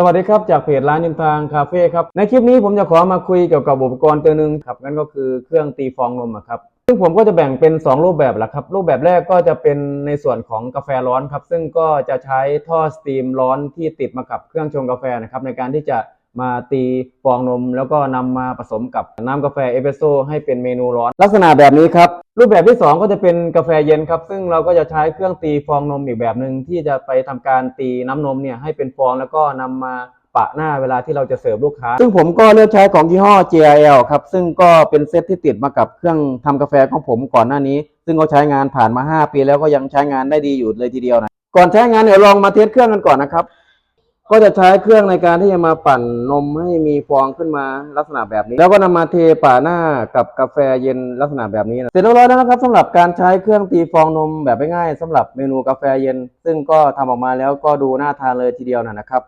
สวัสดีครับจากเพจร้านยินทางคาเฟ่ครับในคลิปนี้ผมจะขอมาคุยเกี่ยวกับอุปกรณ์ตัวหนึ่งครับนั่นก็คือเครื่องตีฟองนมครับซึ่งผมก็จะแบ่งเป็น 2 รูปแบบหละครับ รูปแบบแรกก็จะเป็นในส่วนของกาแฟร้อนครับ ซึ่งก็จะใช้ท่อสตีมร้อนที่ติดมากับเครื่องชงกาแฟนะครับในการที่จะมาตีฟองนม แล้วก็นำมาผสมกับน้ำกาแฟเอสเปรสโซ่ให้เป็นเมนูร้อน ลักษณะแบบนี้ครับ รูปแบบที่ 2 ก็จะเป็นกาแฟเย็นครับ ซึ่งเราก็จะใช้เครื่องตีฟองนมอีกแบบหนึ่งที่จะไปทำการตีน้ำนมเนี่ยให้เป็นฟองแล้วก็นำมาปะหน้าเวลาที่เราจะเสิร์ฟลูกค้า ซึ่งผมก็เลือกใช้ของยี่ห้อ JIL ครับ ซึ่งก็เป็นเซตที่ติดมากับเครื่องทำกาแฟของผมก่อนหน้านี้ ซึ่งก็ใช้งานผ่านมา 5 ปีแล้วก็ยังใช้งานได้ดีอยู่เลยทีเดียวนะก่อนใช้งานเดี๋ยวลองมาเทสเครื่องกันก่อนนะครับ ก็จะใช้เครื่องในการที่จะมาปั่นนมให้มีฟองขึ้นมาลักษณะแบบนี้ แล้วก็นำมาเทป่าหน้ากับกาแฟเย็นลักษณะแบบนี้นะเสร็จเรียบร้อยแล้วนะครับสำหรับการใช้เครื่องตีฟองนมแบบง่ายๆสำหรับเมนูกาแฟเย็น ซึ่งก็ทำออกมาแล้วก็ดูน่าทานเลยทีเดียวนะครับ